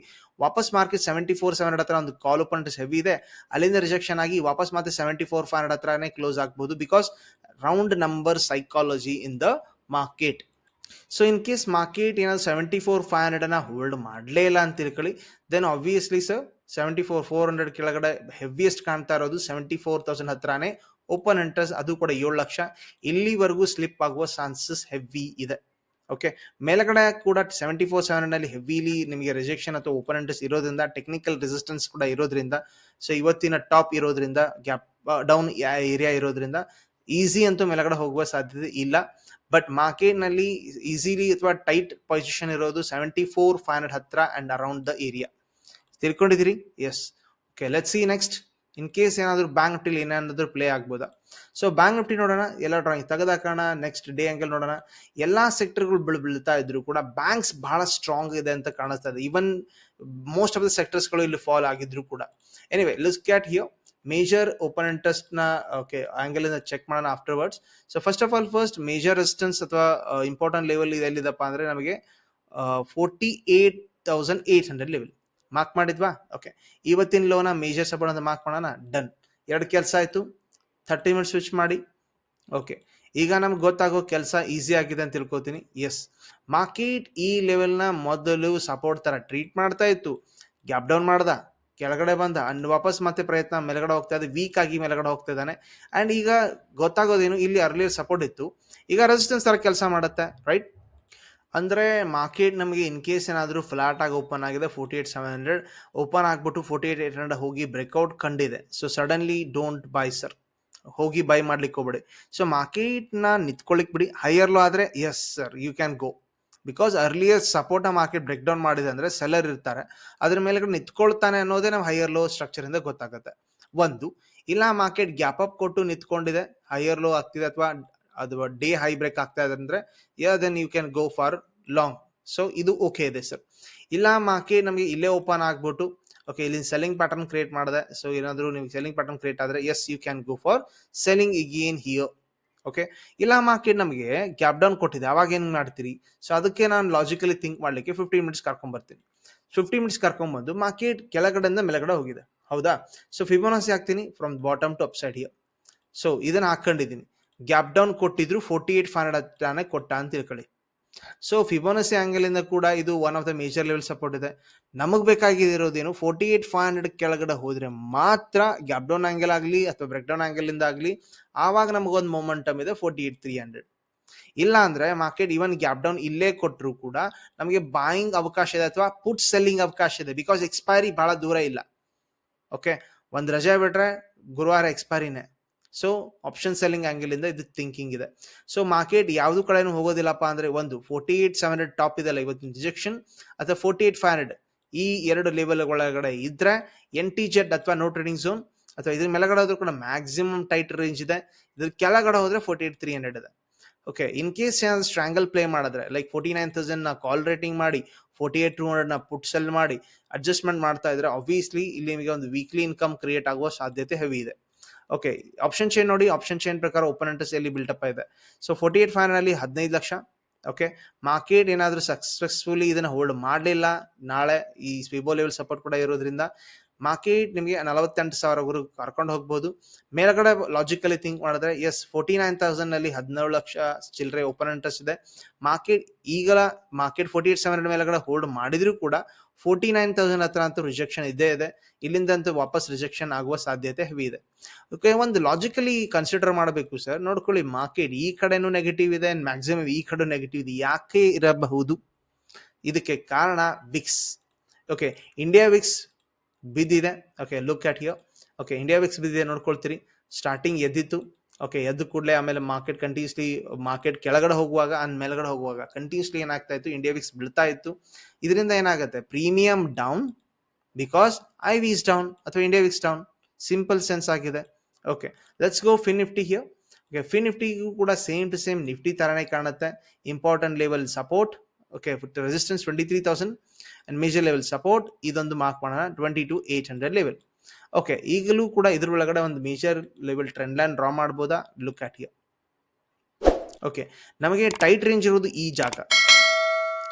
ವಾಪಸ್ market seventy four seven hundred ಹತ್ರ ಒಂದು ಕಾಲ್ ಓಪನ್ ಹೆವಿ ಇದೆ. ಅಲ್ಲಿಂದ ರಿಜೆಕ್ಷನ್ ಆಗಿ ವಾಪಸ್ ಮತ್ತೆ ಸೆವೆಂಟಿ ಫೋರ್ ಫೈವ್ ಹಂಡ್ರೆಡ್ ಹತ್ರನೇ ಕ್ಲೋಸ್ ಆಗ್ಬೋದು because round number psychology in the market so in case market ಏನಾದ್ರು ಸೆವೆಂಟಿ ಫೋರ್ ಫೈವ್ ಹಂಡ್ರೆಡ್ ಅನ್ನ ಹೋಲ್ಡ್ ಮಾಡಲೇ ಇಲ್ಲ ಅಂತ ತಿಳ್ಕೊಳ್ಳಿ. Then obviously sir seventy four four hundred ಕೆಳಗಡೆ ಹೆವಿಯೆಸ್ಟ್ ಕಾಣ್ತಾ ಇರೋದು ಸೆವೆಂಟಿ ಫೋರ್ ತೌಸಂಡ್ ಹತ್ರನೇ ಓಪನ್ ಇಂಟ್ರೆಸ್ಟ್ ಅದು ಕೂಡ ಏಳು ಲಕ್ಷ. ಇಲ್ಲಿವರೆಗೂ ಸ್ಲಿಪ್ ಆಗುವ ಚಾನ್ಸಸ್ ಹೆವಿ ಇದೆ. ಓಕೆ ಮೇಲ್ಗಡೆ ಕೂಡ ಸೆವೆಂಟಿ ಫೋರ್ ಸೆವೆನ್ನಲ್ಲಿ ಹೆವಿಲಿ ನಿಮಗೆ ರಿಜೆಕ್ಷನ್ ಅಥವಾ ಓಪನ್ ಇಂಟ್ರೆಸ್ಟ್ ಇರೋದ್ರಿಂದ ಟೆಕ್ನಿಕಲ್ ರೆಸಿಸ್ಟೆನ್ಸ್ ಕೂಡ ಇರೋದ್ರಿಂದ ಸೊ ಇವತ್ತಿನ ಟಾಪ್ ಇರೋದ್ರಿಂದ ಗ್ಯಾಪ್ ಡೌನ್ ಏರಿಯಾ ಇರೋದ್ರಿಂದ ಈಸಿ ಅಂತೂ ಮೇಲ್ಗಡೆ ಹೋಗುವ ಸಾಧ್ಯತೆ ಇಲ್ಲ. ಬಟ್ ಮಾರ್ಕೆಟ್ನಲ್ಲಿ ಈಸಿಲಿ ಅಥವಾ ಟೈಟ್ ಪೊಸಿಷನ್ ಇರೋದು ಸೆವೆಂಟಿ ಫೋರ್ ಫೈವ್ ಹಂಡ್ರೆಡ್ ಹತ್ರ and around the area ತಿಳ್ಕೊಂಡಿದ್ದೀರಿ? Yes okay let see next in case ಏನಾದರೂ ಬ್ಯಾಂಕ್ ನಿಫ್ಟಿಲಿ ಏನಾದರೂ ಪ್ಲೇ ಆಗ್ಬೋದಾ? ಸೊ ಬ್ಯಾಂಕ್ ನಿಫ್ಟಿ ನೋಡೋಣ, ಎಲ್ಲ ಡ್ರಾಯಿಂಗ್ ತೆಗೆದಾಕೋಣ ನೆಕ್ಸ್ಟ್ ಡೇ ಅಂಗಲ್ ನೋಡೋಣ. ಎಲ್ಲಾ ಸೆಕ್ಟರ್ಗಳು ಬೀಳ್ ಬೀಳ್ತಾ ಇದ್ರು ಕೂಡ ಬ್ಯಾಂಕ್ಸ್ ಬಹಳ ಸ್ಟ್ರಾಂಗ್ ಇದೆ ಅಂತ ಕಾಣಿಸ್ತಾ ಇದೆ. ಈವನ್ ಮೋಸ್ಟ್ ಆಫ್ ದ ಸೆಕ್ಟರ್ಸ್ಗಳು ಇಲ್ಲಿ ಫಾಲ್ ಆಗಿದ್ರು ಕೂಡ. ಎನಿವೆ ಲುಸ್ ಕ್ಯಾಟ್ ಹಿಯೋ ಮೇಜರ್ ಓಪನ್ ಇಂಟ್ರೆಸ್ಟ್ನ ಓಕೆ ಆಂಗಲ್ ಇಂದ ಚೆಕ್ ಮಾಡೋಣ afterwards so first of all first major resistance ಅಥವಾ ಇಂಪಾರ್ಟೆಂಟ್ ಲೆವೆಲ್ ಎಲ್ಲಿದಪ್ಪ ಅಂದ್ರೆ ನಮಗೆ forty eight thousand eight hundred level mark ಮಾಡಿದ್ವಾ? Okay ಇವತ್ತಿನ ಲೋನ ಮೇಜರ್ ಸಪೋರ್ಟ್ ಅಂತ ಮಾರ್ಕ್ ಮಾಡೋಣ. ಡನ್ ಎರಡು ಕೆಲಸ ಆಯ್ತು. ಥರ್ಟಿ ಮಿನಿಟ್ಸ್ ಸ್ವಿಚ್ ಮಾಡಿ. ಓಕೆ ಈಗ ನಮ್ಗೆ ಗೊತ್ತಾಗೋ ಕೆಲಸ ಈಸಿ ಆಗಿದೆ ಅಂತ ತಿಳ್ಕೊತೀನಿ. ಎಸ್ ಮಾರ್ಕೆಟ್ ಈ ಲೆವೆಲ್ನ ಮೊದಲು ಸಪೋರ್ಟ್ ತರ ಟ್ರೀಟ್ ಮಾಡ್ತಾ ಇತ್ತು. ಗ್ಯಾಪ್ ಡೌನ್ ಮಾಡ್ದ. ಕೆಳಗಡೆ ಬಂದ. ಅಂಡ್ ವಾಪಸ್ ಮತ್ತೆ ಪ್ರಯತ್ನ ಮೇಲ್ಗಡೆ ಹೋಗ್ತಾ ಇದೆ. ವೀಕ್ ಆಗಿ ಮೇಲ್ಗಡೆ ಹೋಗ್ತಾ ಇದ್ದಾನೆ. ಅಂಡ್ ಈಗ ಗೊತ್ತಾಗೋದೇನು? ಇಲ್ಲಿ ಅರ್ಲಿಯರ್ ಸಪೋರ್ಟ್ ಇತ್ತು. ಈಗ ರೆಸಿಸ್ಟೆನ್ಸ್ ತರ ಕೆಲಸ ಮಾಡುತ್ತೆ. ರೈಟ್ ಅಂದ್ರೆ ಮಾರ್ಕೆಟ್ ನಮಗೆ ಇನ್ ಕೇಸ್ ಏನಾದರೂ ಫ್ಲಾಟ್ ಆಗಿ ಓಪನ್ ಆಗಿದೆ forty eight seven hundred open ಆಗಿಬಿಟ್ಟು ಫೋರ್ಟಿ ಏಟ್ ಏಟ್ ಹಂಡ್ರೆಡ್ ಹೋಗಿ ಬ್ರೇಕ್ಔಟ್ ಕಂಡಿದೆ. So suddenly don't buy sir ಹೋಗಿ ಬೈ ಮಾಡ್ಲಿಕ್ಕೆ ಹೋಗ್ಬೇಡಿ. ಸೊ ಮಾರ್ಕೆಟ್ನ ನಿಂತ್ಕೊಳ್ಳಿಕ್ ಬಿಡಿ. ಹೈಯರ್ ಲೋ ಆದರೆ yes sir you can go because earlier support market break down ಮಾಡಿದೆ ಅಂದರೆ ಸೆಲ್ಲರ್ ಇರ್ತಾರೆ. ಅದ್ರ ಮೇಲೆ ನಿಂತ್ಕೊಳ್ತಾನೆ ಅನ್ನೋದೇ ನಾವು ಹೈಯರ್ ಲೋ ಸ್ಟ್ರಕ್ಚರ್ ಇಂದ ಗೊತ್ತಾಗುತ್ತೆ. ಒಂದು, ಇಲ್ಲ ಮಾರ್ಕೆಟ್ ಗ್ಯಾಪ್ ಅಪ್ ಕೊಟ್ಟು ನಿಂತ್ಕೊಂಡಿದೆ. ಹೈಯರ್ ಲೋ ಆಗ್ತಿದೆ ಅಥವಾ ಅದು ಡೇ ಹೈ ಬ್ರೇಕ್ ಆಗ್ತಾ ಇದೆ ಅಂದ್ರೆ yeah then you can go for long so ಇದು ಓಕೆ ಇದೆ ಸರ್ ಇಲ್ಲ ಮಾರ್ಕೆಟ್ ನಮಗೆ ಇಲ್ಲೇ ಓಪನ್ ಆಗ್ಬಿಟ್ಟು ಓಕೆ ಇಲ್ಲಿ ಸೆಲ್ಲಿಂಗ್ ಪ್ಯಾಟರ್ನ್ ಕ್ರಿಯೇಟ್ ಮಾಡಿದೆ. ಸೊ ಏನಾದರೂ ನೀವು ಸೆಲ್ಲಿಂಗ್ ಪ್ಯಾಟರ್ನ್ ಕ್ರಿಯೇಟ್ ಆದ್ರೆ yes you can go for selling again here okay ಇಲ್ಲ ಮಾರ್ಕೆಟ್ ನಮಗೆ ಗ್ಯಾಪ್ ಡೌನ್ ಕೊಟ್ಟಿದೆ. ಅವಾಗ ಏನು ಮಾಡ್ತೀರಿ? ಸೊ ಅದಕ್ಕೆ ನಾನು ಲಾಜಿಕಲಿ ಥಿಂಕ್ ಮಾಡ್ಲಿಕ್ಕೆ ಫಿಫ್ಟೀನ್ ಮಿನಿಟ್ಸ್ ಕರ್ಕೊಂಡ್ ಬರ್ತೀನಿ ಫಿಫ್ಟಿ ಮಿನಿಟ್ಸ್ ಕರ್ಕೊಂಡ್ಬಂದು ಮಾರ್ಕೆಟ್ ಕೆಳಗಡೆಯಿಂದ ಮೇಲಗಡೆ ಹೋಗಿದೆ. ಹೌದಾ? ಸೊ ಫಿಬೋನಾಸಿ ಹಾಕ್ತೀನಿ from bottom to upside here so ಇದನ್ನ ಹಾಕೊಂಡಿದ್ದೀನಿ ಗ್ಯಾಪ್ ಡೌನ್ ಕೊಟ್ಟಿದ್ರು ಫೋರ್ಟಿ ಏಟ್ ಫೈವ್ ಹಂಡ್ರೆಡ್ ಹತ್ರನೇ ಕೊಟ್ಟ ಅಂತ ತಿಳ್ಕೊಳ್ಳಿ. ಸೊ ಫಿಬೋನಸಿ ಆಂಗಲ್ ಇಂದ ಕೂಡ ಇದು one of the major level support ಇದೆ. ನಮಗೆ ಬೇಕಾಗಿರೋದೇನು ಫೋರ್ಟಿ ಏಟ್ ಫೈವ್ ಹಂಡ್ರೆಡ್ ಕೆಳಗಡೆ ಹೋದ್ರೆ ಮಾತ್ರ ಗ್ಯಾಪ್ ಡೌನ್ ಆಂಗಲ್ ಆಗಲಿ ಅಥವಾ ಬ್ರೇಕ್ ಡೌನ್ ಆಂಗಲ್ ಇಂದ ಆಗಲಿ, ಆವಾಗ ನಮಗೊಂದು ಮೊಮೆಂಟಮ್ ಇದೆ ಫೋರ್ಟಿ ಏಟ್ ತ್ರೀ ಹಂಡ್ರೆಡ್ ಇಲ್ಲ ಅಂದ್ರೆ ಮಾರ್ಕೆಟ್ ಇವನ್ ಗ್ಯಾಪ್ ಡೌನ್ ಇಲ್ಲೇ ಕೊಟ್ಟರು ಕೂಡ ನಮಗೆ ಬಾಯಿಂಗ್ ಅವಕಾಶ ಇದೆ ಅಥವಾ ಪುಟ್ ಸೆಲ್ಲಿಂಗ್ ಅವಕಾಶ ಇದೆ ಬಿಕಾಸ್ ಎಕ್ಸ್ಪೈರಿ ಬಹಳ ದೂರ ಇಲ್ಲ. ಓಕೆ ಒಂದು ರಜೆ ಬಿಟ್ರೆ ಗುರುವಾರ ಎಕ್ಸ್ಪೈರಿನೇ ಸೊ ಆಪ್ಷನ್ ಸೆಲ್ಲಿಂಗ್ ಆಂಗಲ್ ಇಂದ ಇದು ಥಿಂಕಿಂಗ್ ಇದೆ. ಸೊ ಮಾರ್ಕೆಟ್ ಯಾವ್ದು ಕಡೆನೂ ಹೋಗೋದಿಲ್ಲಪ್ಪ ಅಂದ್ರೆ ಒಂದು forty eight seven hundred top ಇದೆಲ್ಲ ಇವತ್ತಿನ ರಿಜೆಕ್ಷನ್ ಅಥವಾ ಫೋರ್ಟಿ ಏಟ್ ಫೈವ್ ಹಂಡ್ರೆಡ್ ಈ ಎರಡು ಲೆವೆಲ್ ಒಳಗಡೆ ಇದ್ರೆ ಎನ್ ಟಿ ಜೆಡ್ ಅಥವಾ ನೋ ಟ್ರೇಡಿಂಗ್ ಝೋನ್ ಅಥವಾ ಇದ್ರ ಮೇಲ್ಗಡೆ ಹೋದ್ರೂ ಕೂಡ ಮ್ಯಾಕ್ಸಿಮಮ್ ಟೈಟ್ ರೇಂಜ್ ಇದೆ. ಇದ್ರ ಕೆಳಗಡೆ ಹೋದ್ರೆ ಫೋರ್ಟಿ ಏಟ್ ತ್ರೀ ಹಂಡ್ರೆಡ್ ಇದೆ. ಓಕೆ ಇನ್ ಕೇಸ್ ಏನಾದ್ರು ಸ್ಟ್ರಾಂಗಲ್ ಪ್ಲೇ ಮಾಡಿದ್ರೆ ಲೈಕ್ ಫೋರ್ಟಿ ನೈನ್ ತೌಸಂಡ್ನ ಕಾಲ್ ರೇಟಿಂಗ್ ಮಾಡಿ ಫೋರ್ಟಿ ಏಟ್ ಟೂ ಹಂಡ್ರೆಡ್ನ ಪುಟ್ ಸೆಲ್ ಮಾಡಿ ಅಡ್ಜಸ್ಟ್ಮೆಂಟ್ ಮಾಡ್ತಾ ಇದ್ರೆ ಆಬ್ವಿಯಸ್ಲಿ ಇಲ್ಲಿ ನಿಮಗೆ ಒಂದು ವೀಕ್ಲಿ ಇನ್ಕಮ್ ಕ್ರಿಯೇಟ್ ಆಗುವ ಸಾಧ್ಯತೆ ಹೆವಿ ಇದೆ. ಓಕೆ ಆಪ್ಷನ್ ಚೈನ್ ನೋಡಿ ಆಪ್ಷನ್ ಚೈನ್ ಪ್ರಕಾರ ಓಪನ್ ಇಂಟ್ರೆಸ್ಟ್ ಎಲ್ಲಿ ಬಿಲ್ಟಪ್ ಇದೆ ಸೊ ಫೋರ್ಟಿ ಏಟ್ ಫೈವ್ ಅಲ್ಲಿ ಹದಿನೈದು ಲಕ್ಷ ಓಕೆ ಮಾರ್ಕೆಟ್ ಏನಾದರೂ ಸಕ್ಸಸ್ಫುಲಿ ಇದನ್ನು ಹೋಲ್ಡ್ ಮಾಡಲಿಲ್ಲ, ನಾಳೆ ಈ ಸ್ವಿಬೋ ಲೆವೆಲ್ ಸಪೋರ್ಟ್ ಕೂಡ ಇರೋದ್ರಿಂದ ಮಾರ್ಕೆಟ್ ನಿಮಗೆ ನಲವತ್ತೆಂಟು ಸಾವಿರವರೆಗೂ ಕರ್ಕೊಂಡು ಹೋಗ್ಬೋದು. ಮೇಲ್ಗಡೆ ಲಾಜಿಕಲಿ ಥಿಂಕ್ ಮಾಡಿದ್ರೆ ಎಸ್ ಫೋರ್ಟಿ ನೈನ್ ತೌಸಂಡ್ನಲ್ಲಿ ಹದಿನೇಳು ಲಕ್ಷ ಚಿಲ್ಲರೆ ಓಪನ್ ಇಂಟ್ರೆಸ್ಟ್ ಇದೆ. ಮಾರ್ಕೆಟ್ ಈಗಲ ಮಾರ್ಕೆಟ್ ಫೋರ್ಟಿ ಏಟ್ ಸೆವೆನ್ ಮೇಲ್ಗಡೆ ಹೋಲ್ಡ್ ಮಾಡಿದರೂ ಕೂಡ ಫೋರ್ಟಿ ನೈನ್ ತೌಸಂಡ್ ಹತ್ರ ಅಂತೂ ರಿಜೆಕ್ಷನ್ ಇದೆ. ಇಲ್ಲಿಂದ ಅಂತೂ ವಾಪಸ್ ರಿಜೆಕ್ಷನ್ ಆಗುವ ಸಾಧ್ಯತೆ ಹೆವಿ ಇದೆ. ಓಕೆ ಒಂದು ಲಾಜಿಕಲಿ ಕನ್ಸಿಡರ್ ಮಾಡಬೇಕು ಸರ್ ನೋಡ್ಕೊಳ್ಳಿ ಮಾರ್ಕೆಟ್ ಈ ಕಡೆನೂ ನೆಗೆಟಿವ್ ಇದೆ ಮ್ಯಾಕ್ಸಿಮಮ್ ಈ ಕಡೆ ನೆಗೆಟಿವ್ ಇದೆ. ಯಾಕೆ ಇರಬಹುದು? ಇದಕ್ಕೆ ಕಾರಣ ವಿಕ್ಸ್ ಓಕೆ ಇಂಡಿಯಾ ವಿಕ್ಸ್ ಬಿದ್ದಿದೆ. ಓಕೆ ಲುಕ್ ಆಟ್ ಯೋ ಓಕೆ ಇಂಡಿಯಾ ವಿಕ್ಸ್ ಬಿದ್ದಿದೆ, ನೋಡ್ಕೊಳ್ತೀರಿ. ಸ್ಟಾರ್ಟಿಂಗ್ ಎದ್ದಿತ್ತು. ಓಕೆ ಎದ್ದು ಕೂಡಲೇ ಆಮೇಲೆ ಮಾರ್ಕೆಟ್ ಕಂಟಿನ್ಯೂಸ್ಲಿ ಮಾರ್ಕೆಟ್ ಕೆಳಗಡೆ ಹೋಗುವಾಗ ಅಂಡ್ ಮೇಲ್ಗಡೆ ಹೋಗುವಾಗ ಕಂಟಿನ್ಯೂಸ್ಲಿ ಏನಾಗ್ತಾ ಇತ್ತು? ಇಂಡಿಯಾ ವಿಕ್ಸ್ ಬೀಳ್ತಾ ಇತ್ತು. ಇದರಿಂದ ಏನಾಗುತ್ತೆ? Premium down because I VIX down ಅಥವಾ India VIX down simple sense ಆಗಿದೆ. Okay let's go Fin Nifty here okay Fin ನಿಫ್ಟಿಗೂ ಕೂಡ ಸೇಮ್ ಟು ಸೇಮ್ ನಿಫ್ಟಿ ತರನೇ ಕಾಣುತ್ತೆ. Important level support okay resistance twenty three thousand and major level support ಇದೊಂದು mark ಮಾಡೋಣ. Twenty two eight hundred level okay ಈಗಲೂ ಕೂಡ ಇದ್ರ ಒಳಗಡೆ ಒಂದು major level trend line draw ಮಾಡ್ಬೋದಾ? ಲುಕ್ ಆಟ್ ಹಿಯರ್ ಓಕೆ ನಮಗೆ ಟೈಟ್ ರೇಂಜ್ ಇರೋದು ಈ ಜಾಗ.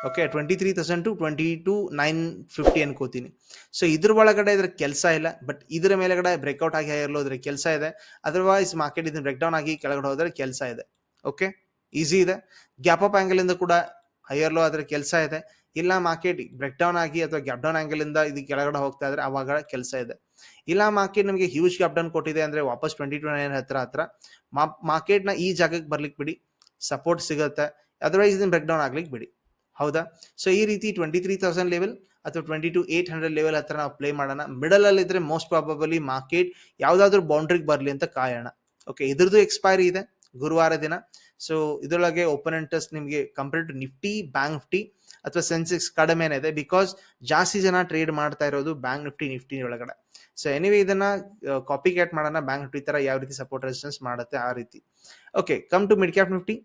Okay twenty three thousand to twenty two nine fifty ಅನ್ಕೋತೀನಿ. ಸೊ ಇದ್ರ ಒಳಗಡೆ ಇದ್ರ ಕೆಲಸ ಇಲ್ಲ ಬಟ್ ಇದರ ಮೇಲೆಗಡೆ ಬ್ರೇಕ್ಔಟ್ ಆಗಿ ಹೈಯರ್ ಅದ್ರ ಕೆಲಸ ಇದೆ. ಅದರ್ವೈಸ್ ಮಾರ್ಕೆಟ್ ಇದನ್ನ ಬ್ರೇಕ್ ಡೌನ್ ಆಗಿ ಕೆಳಗಡೆ ಹೋದ್ರೆ ಕೆಲಸ ಇದೆ. ಓಕೆ ಈಸಿ ಇದೆ. ಗ್ಯಾಪ್ ಅಪ್ ಆಂಗಲ್ ಇಂದ ಕೂಡ ಹೈಯರ್ ಲೋ ಆದ್ರೆ ಕೆಲಸ ಇದೆ. ಇಲ್ಲ ಮಾರ್ಕೆಟ್ ಬ್ರೇಕ್ ಡೌನ್ ಆಗಿ ಅಥವಾ ಗ್ಯಾಪ್ ಡೌನ್ ಆಂಗಲ್ ಇಂದ ಇದು ಕೆಳಗಡೆ ಹೋಗ್ತಾ ಇದ್ರೆ ಅವಾಗ ಕೆಲಸ ಇದೆ. ಇಲ್ಲ ಮಾರ್ಕೆಟ್ ನಿಮಗೆ ಹ್ಯೂಜ್ ಗ್ಯಾಪ್ ಡೌನ್ ಕೊಟ್ಟಿದೆ ಅಂದ್ರೆ ವಾಪಸ್ ಟ್ವೆಂಟಿ ಟು ನೈನ್ ಹತ್ರ ಹತ್ರ ಮಾರ್ಕೆಟ್ನ ಈ ಜಾಗಕ್ಕೆ ಬರ್ಲಿಕ್ಕೆ ಬಿಡಿ. ಸಪೋರ್ಟ್ ಸಿಗುತ್ತೆ. ಅದರ್ವೈಸ್ ಇದನ್ನ ಬ್ರೇಕ್ ಡೌನ್ ಆಗ್ಲಿಕ್ಕೆ ಬಿಡಿ. ಹೌದಾ? ಸೊ ಈ ರೀತಿ ಟ್ವೆಂಟಿ ತ್ರೀ ತೌಸಂಡ್ ಲೆವೆಲ್ ಅಥವಾ twenty two eight hundred level ಹತ್ರ ನಾವು ಪ್ಲೇ ಮಾಡೋಣ. ಮಿಡಲ್ ಅಲ್ಲಿ ಇದ್ರೆ ಮೋಸ್ಟ್ ಪ್ರಾಬಬಲಿ ಮಾರ್ಕೆಟ್ ಯಾವ್ದಾದ್ರು ಬೌಂಡ್ರಿಗೆ ಬರಲಿ ಅಂತ ಕಾಯೋಣ. ಓಕೆ ಇದ್ರದ್ದು ಎಕ್ಸ್ಪೈರಿ ಇದೆ. ಗುರುವಾರ ದಿನ. ಸೊ ಇದರೊಳಗೆ ಓಪನ್ ಇಂಟ್ರೆಸ್ಟ್ ನಿಮಗೆ compare to Nifty bank Nifty ಅಥವಾ ಸೆನ್ಸೆಕ್ಸ್ ಕಡಿಮೆನೇ ಇದೆ ಬಿಕಾಸ್ ಜಾಸ್ತಿ ಜನ ಟ್ರೇಡ್ ಮಾಡ್ತಾ ಇರೋದು ಬ್ಯಾಂಕ್ ನಿಫ್ಟಿ ನಿಫ್ಟಿ ಒಳಗಡೆ. ಸೊ ಎನಿವೆ ಇದನ್ನ ಕಾಪಿ ಕ್ಯಾಟ್ ಮಾಡೋಣ. ಬ್ಯಾಂಕ್ ನಿಫ್ಟಿ ತರ ಯಾವ ರೀತಿ ಸಪೋರ್ಟ್ ರೆಸಿಸ್ಟೆನ್ಸ್ ಮಾಡುತ್ತೆ ಆ ರೀತಿ. Okay come to mid cap Nifty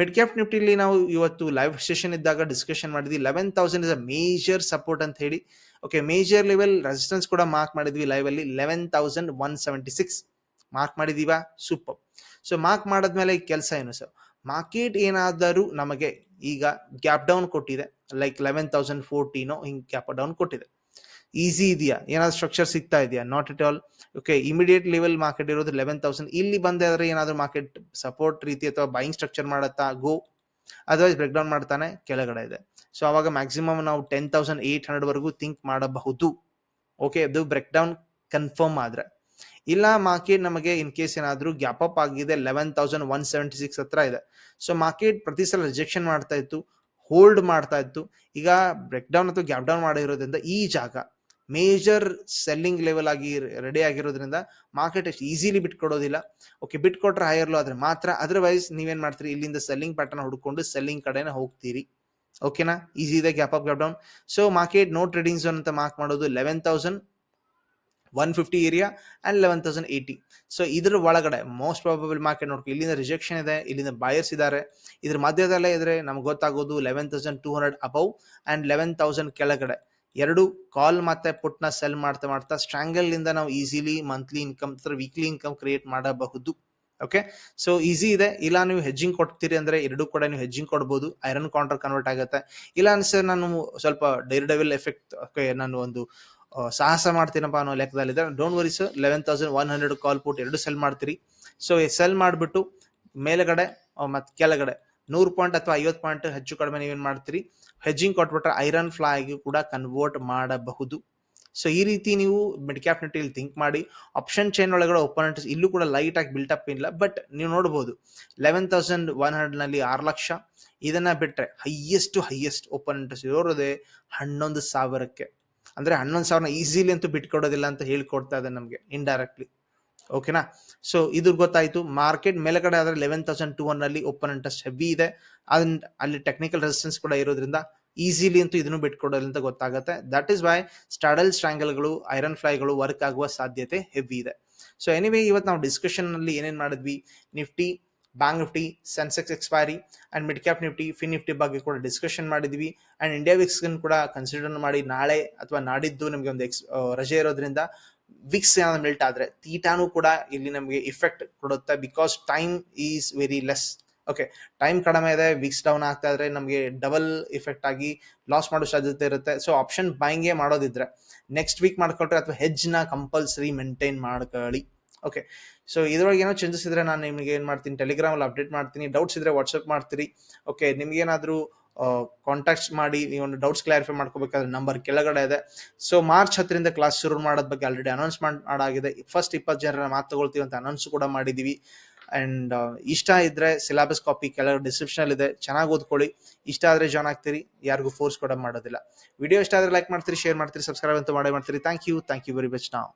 mid cap ನಿಫ್ಟಿಲಿ ನಾವು ಇವತ್ತು ಲೈವ್ ಸೆಷನ್ ಇದ್ದಾಗ ಡಿಸ್ಕಷನ್ ಮಾಡಿದ್ವಿ. Eleven thousand is a major support ಅಂತ ಹೇಳಿ. ಓಕೆ ಮೇಜರ್ ಲೆವೆಲ್ ರೆಸಿಸ್ಟೆನ್ಸ್ ಕೂಡ ಮಾರ್ಕ್ ಮಾಡಿದ್ವಿ ಲೈವ್ ಅಲ್ಲಿ. Eleven thousand one seventy six mark ಮಾಡಿದೀವ. Super so mark ಮಾಡಾದ್ಮೇಲೆ ಕೆಲಸ ಏನು ಸರ್ ಮಾರ್ಕೆಟ್ ಏನಾದರೂ ನಮಗೆ ಈಗ ಗ್ಯಾಪ್ ಡೌನ್ ಕೊಟ್ಟಿದೆ ಲೈಕ್ ಲೆವೆನ್ ತೌಸಂಡ್ ಫೋರ್ಟೀನೋ ಹಿಂಗೆ ಗ್ಯಾಪ್ ಡೌನ್ ಕೊಟ್ಟಿದೆ. ಈಸಿ ಇದೆಯಾ? ಏನಾದ್ರು ಸ್ಟ್ರಕ್ಚರ್ ಸಿಗ್ತಾ ಇದೆಯಾ? Not at all okay immediate level market ಇರೋದು ಲೆವೆನ್ ತೌಸಂಡ್ ಇಲ್ಲಿ ಬಂದೆ ಆದ್ರೆ ಏನಾದ್ರು ಮಾರ್ಕೆಟ್ ಸಪೋರ್ಟ್ ರೀತಿ ಅಥವಾ ಬೈಯಿಂಗ್ ಸ್ಟ್ರಕ್ಚರ್ ಮಾಡುತ್ತಾ? ಗೋ ಅದರ್ವೈಸ್ ಬ್ರೇಕ್ ಡೌನ್ ಮಾಡ್ತಾನೆ ಕೆಳಗಡೆ ಇದೆ. ಸೊ ಅವಾಗ ಮ್ಯಾಕ್ಸಿಮಮ್ ನಾವು ಟೆನ್ ತೌಸಂಡ್ ಏಟ್ ಹಂಡ್ರೆಡ್ ವರೆಗೂ ಥಿಂಕ್ ಮಾಡಬಹುದು. ಓಕೆ ಅದು ಬ್ರೇಕ್ ಡೌನ್ ಕನ್ಫರ್ಮ್ ಆದ್ರೆ. ಇಲ್ಲ ಮಾರ್ಕೆಟ್ ನಮಗೆ ಇನ್ ಕೇಸ್ ಏನಾದರೂ ಗ್ಯಾಪ್ ಅಪ್ ಆಗಿದೆ eleven thousand one seventy six ಹತ್ರ ಇದೆ. ಸೊ ಮಾರ್ಕೆಟ್ ಪ್ರತಿ ಸಲ ರಿಜೆಕ್ಷನ್ ಮಾಡ್ತಾ ಇತ್ತು ಹೋಲ್ಡ್ ಮಾಡ್ತಾ ಇತ್ತು. ಈಗ ಬ್ರೇಕ್ ಡೌನ್ ಅಥವಾ ಗ್ಯಾಪ್ ಡೌನ್ ಮಾಡಿರೋದ್ರಿಂದ ಈ ಜಾಗ ಮೇಜರ್ ಸೆಲ್ಲಿಂಗ್ ಲೆವೆಲ್ ಆಗಿ ರೆಡಿ ಆಗಿರೋದ್ರಿಂದ ಮಾರ್ಕೆಟ್ ಎಷ್ಟು ಈಸಿಲಿ ಬಿಟ್ಕೊಡೋದಿಲ್ಲ. ಓಕೆ ಬಿಟ್ಕೊಟ್ರೆ ಹೈಯರ್ ಲೋ ಆದರೆ ಮಾತ್ರ. ಅದರ್ವೈಸ್ ನೀವೇನು ಮಾಡ್ತೀರಿ? ಇಲ್ಲಿಂದ ಸೆಲ್ಲಿಂಗ್ ಪ್ಯಾಟರ್ನ್ ಹುಡ್ಕೊಂಡು ಸೆಲ್ಲಿಂಗ್ ಕಡೆನೇ ಹೋಗ್ತೀರಿ. ಓಕೆನಾ ಈಸಿ ಇದೆ gap up gap down so market no trading zone ಅಂತ ಮಾರ್ಕ್ ಮಾಡೋದು eleven thousand one fifty area and eleven thousand eighty so ಇದ್ರ ಒಳಗಡೆ ಮೋಸ್ಟ್ ಪ್ರಾಬಬಲ್ ಮಾರ್ಕೆಟ್ ನೋಡ್ಕೊ, ಇಲ್ಲಿಂದ ರಿಜೆಕ್ಷನ್ ಇದೆ, ಇಲ್ಲಿಂದ ಬಾಯರ್ಸ್ ಇದ್ದಾರೆ ಇದ್ರ ಮಧ್ಯದಲ್ಲೇ ಇದ್ರೆ ನಮ್ಗೆ ಗೊತ್ತಾಗೋದು eleven thousand two hundred above and eleven thousand ಕೆಳಗಡೆ. ಎರಡು ಕಾಲ್ ಮತ್ತೆ ಪುಟ್ನ ಸೆಲ್ ಮಾಡ್ತಾ ಮಾಡ್ತಾ ಸ್ಟ್ರಾಂಗಲ್ನಿಂದ ನಾವು easily monthly income weekly income create ಮಾಡಬಹುದು. ಓಕೆ ಸೊ ಈಸಿ ಇದೆ. ಇಲ್ಲ ನೀವು ಹೆಜ್ಜಿಂಗ್ ಕೊಡ್ತೀರಿ ಅಂದ್ರೆ ಎರಡೂ ಕೂಡ ನೀವು ಹೆಜ್ಜಿಂಗ್ ಕೊಡ್ಬೋದು. ಐರನ್ ಕೌಂಟರ್ ಕನ್ವರ್ಟ್ ಆಗುತ್ತೆ. ಇಲ್ಲ ಅನ್ಸರ್ ನಾನು ಸ್ವಲ್ಪ ಡೈರ್ ಡೆವಿಲ್ ಎಫೆಕ್ಟ್ ನಾನು ಒಂದು ಸಾಹಸ ಮಾಡ್ತೀನಪ್ಪ ಅನ್ನೋ ಲೆಕ್ಕದಲ್ಲಿದೆ don't worry sir eleven thousand one hundred call put ಎರಡು ಸೆಲ್ ಮಾಡ್ತೀರಿ. ಸೊ ಸೆಲ್ ಮಾಡಿಬಿಟ್ಟು ಮೇಲುಗಡೆ ಮತ್ತು ಕೆಳಗಡೆ ನೂರು ಪಾಯಿಂಟ್ ಅಥವಾ ಐವತ್ತು ಪಾಯಿಂಟ್ ಹೆಚ್ಚು ಕಡಿಮೆ ನೀವೇನು ಮಾಡ್ತೀರಿ? ಹೆಜ್ಜಿಂಗ್ ಕೊಟ್ಬಿಟ್ರೆ ಐರನ್ ಫ್ಲೈ ಆಗಿ ಕೂಡ ಕನ್ವರ್ಟ್ ಮಾಡಬಹುದು. ಸೊ ಈ ರೀತಿ ನೀವು ಮಿಡ್ ಕ್ಯಾಪ್ ಥಿಂಕ್ ಮಾಡಿ. ಆಪ್ಷನ್ ಚೈನ್ ಒಳಗಡೆ ಓಪನ್ ಇಲ್ಲೂ ಕೂಡ ಲೈಟ್ ಆಗಿ ಬಿಲ್ಟ್ ಅಪ್ ಇಲ್ಲ ಬಟ್ ನೀವು ನೋಡ್ಬೋದು. ಲೆವೆನ್ ತೌಸಂಡ್ ಒನ್ ಹಂಡ್ರೆಡ್ನಲ್ಲಿ ಆರು ಲಕ್ಷ. ಇದನ್ನ ಬಿಟ್ಟರೆ ಹೈಯೆಸ್ಟ್ ಹೈಯೆಸ್ಟ್ ಓಪನ್ ಇಂಟ್ರೆಸ್ಟ್ ಇರೋದೇ ಹನ್ನೊಂದು ಸಾವಿರಕ್ಕೆ. ಅಂದ್ರೆ ಹನ್ನೊಂದು ಸಾವಿರ ಈಸಿಲಿ ಅಂತೂ ಬಿಟ್ಕೊಡೋದಿಲ್ಲ ಅಂತ ಹೇಳ್ಕೊಡ್ತಾ ಇದೆ ನಮಗೆ ಇಂಡೈರೆಕ್ಟ್ಲಿ ಓಕೆನಾ ಸೊ ಇದು ಗೊತ್ತಾಯ್ತು. ಮಾರ್ಕೆಟ್ ಮೇಲೆಗಡೆ ಆದ್ರೆ ಲೆವೆನ್ ತೌಸಂಡ್ ಟೂ ಅಲ್ಲಿ ಓಪನ್ ಇಂಟ್ರೆಸ್ಟ್ ಹೆವಿ ಇದೆ. ಅದನ್ನ ಅಲ್ಲಿ ಟೆಕ್ನಿಕಲ್ ರೆಸಿಸ್ಟೆನ್ಸ್ ಕೂಡ ಇರೋದ್ರಿಂದ ಈಸಿಲಿ ಅಂತೂ ಇದನ್ನು ಬಿಟ್ಕೊಡೋದಿಲ್ಲ ಅಂತ ಗೊತ್ತಾಗುತ್ತೆ. ದಟ್ ಇಸ್ ವೈ ಸ್ಟಾಡಲ್ ಸ್ಟ್ರಾಂಗಲ್ಗಳು ಐರನ್ ಫ್ಲೈಗಳು ವರ್ಕ್ ಆಗುವ ಸಾಧ್ಯತೆ ಹೆವಿ ಇದೆ. ಸೊ ಎನಿವೇ ಇವತ್ತು ನಾವು ಡಿಸ್ಕಷನ್ ಅಲ್ಲಿ ಏನೇನ್ ಮಾಡಿದ್ವಿ? Nifty bank Nifty Sensex expiry and mid cap Nifty Fin Nifty ಬಗ್ಗೆ ಕೂಡ ಡಿಸ್ಕಷನ್ ಮಾಡಿದ್ವಿ. ಆ್ಯಂಡ್ ಇಂಡಿಯಾ ವಿಕ್ಸ್ಗನ್ನು ಕೂಡ ಕನ್ಸಿಡರ್ ಮಾಡಿ ನಾಳೆ ಅಥವಾ ನಾಡಿದ್ದು ನಮಗೆ ಒಂದು ಎಕ್ಸ್ ರಜೆ ಇರೋದ್ರಿಂದ ವಿಕ್ಸ್ ಏನಾದ್ರು ಮಿಲ್ಟ್ ಆದರೆ ತೀಟಾನು ಕೂಡ ಇಲ್ಲಿ ನಮಗೆ ಇಫೆಕ್ಟ್ ಕೊಡುತ್ತೆ because time is very less okay time ಕಡಿಮೆ ಇದೆ ವಿಕ್ಸ್ ಡೌನ್ ಆಗ್ತಾ ಇದ್ರೆ ನಮಗೆ ಡಬಲ್ ಇಫೆಕ್ಟ್ ಆಗಿ ಲಾಸ್ ಮಾಡೋ ಸಾಧ್ಯತೆ ಇರುತ್ತೆ. ಸೊ ಆಪ್ಷನ್ ಬೈಂಗೇ ಮಾಡೋದಿದ್ರೆ ನೆಕ್ಸ್ಟ್ ವೀಕ್ ಮಾಡ್ಕೊಟ್ರೆ ಅಥವಾ ಹೆಜ್ನ ಕಂಪಲ್ಸರಿ ಮೇಂಟೈನ್ ಮಾಡ್ಕೊಳ್ಳಿ. ಓಕೆ ಸೊ ಇದ್ರೊಳಗೆ ಏನೋ ಚೇಂಜಸ್ ಇದ್ರೆ ನಾನು ನಿಮಗೆ ಏನ್ ಮಾಡ್ತೀನಿ? ಟೆಲಿಗ್ರಾಮ್ ಅಲ್ಲಿ ಅಪ್ಡೇಟ್ ಮಾಡ್ತೀನಿ. ಡೌಟ್ಸ್ ಇದ್ರೆ ವಾಟ್ಸ್ಆಪ್ ಮಾಡ್ತೀರಿ. ಓಕೆ ನಿಮ್ಗೇನಾದರೂ ಕಾಂಟ್ಯಾಕ್ಟ್ಸ್ ಮಾಡಿ, ನೀವು ಒಂದು ಡೌಟ್ಸ್ ಕ್ಲಾರಿಫೈ ಮಾಡ್ಕೋಬೇಕಾದ್ರೆ ನಂಬರ್ ಕೆಳಗಡೆ ಇದೆ. ಸೊ ಮಾರ್ಚ್ ಹತ್ತರಿಂದ ಕ್ಲಾಸ್ ಶುರು ಮಾಡೋದ್ ಬಗ್ಗೆ ಆಲ್ರೆಡಿ ಅನೌನ್ಸ್ಮೆಂಟ್ ಮಾಡಾಗಿದೆ. ಫಸ್ಟ್ ಇಪ್ಪತ್ತು ಜನರ ಮಾತು ತಗೊಳ್ತೀವಿ ಅಂತ ಅನೌನ್ಸ್ ಕೂಡ ಮಾಡಿದೀವಿ. ಅಂಡ್ ಇಷ್ಟ ಇದ್ರೆ ಸಿಲೆಬಸ್ ಕಾಪಿ ಕೆಲವು ಡಿಸ್ಕ್ರಿಪ್ಷನ್ ಇದೆ. ಚೆನ್ನಾಗಿ ಓದ್ಕೊಳ್ಳಿ. ಇಷ್ಟ ಆದ್ರೆ ಜಾಯ್ನ್ ಆಗ್ತೀರಿ. ಯಾರಿಗೂ ಫೋರ್ಸ್ ಕೂಡ ಮಾಡೋದಿಲ್ಲ. ವಿಡಿಯೋ ಇಷ್ಟ ಆದ್ರೆ ಲೈಕ್ ಮಾಡ್ತೀರಿ ಶೇರ್ ಮಾಡ್ತೀರಿ ಸಬ್ಸ್ಕ್ರೈಬ್ ಅಂತ ಮಾಡೇ ಮಾಡ್ತೀರಿ. Thank you thank you very much ನಾವು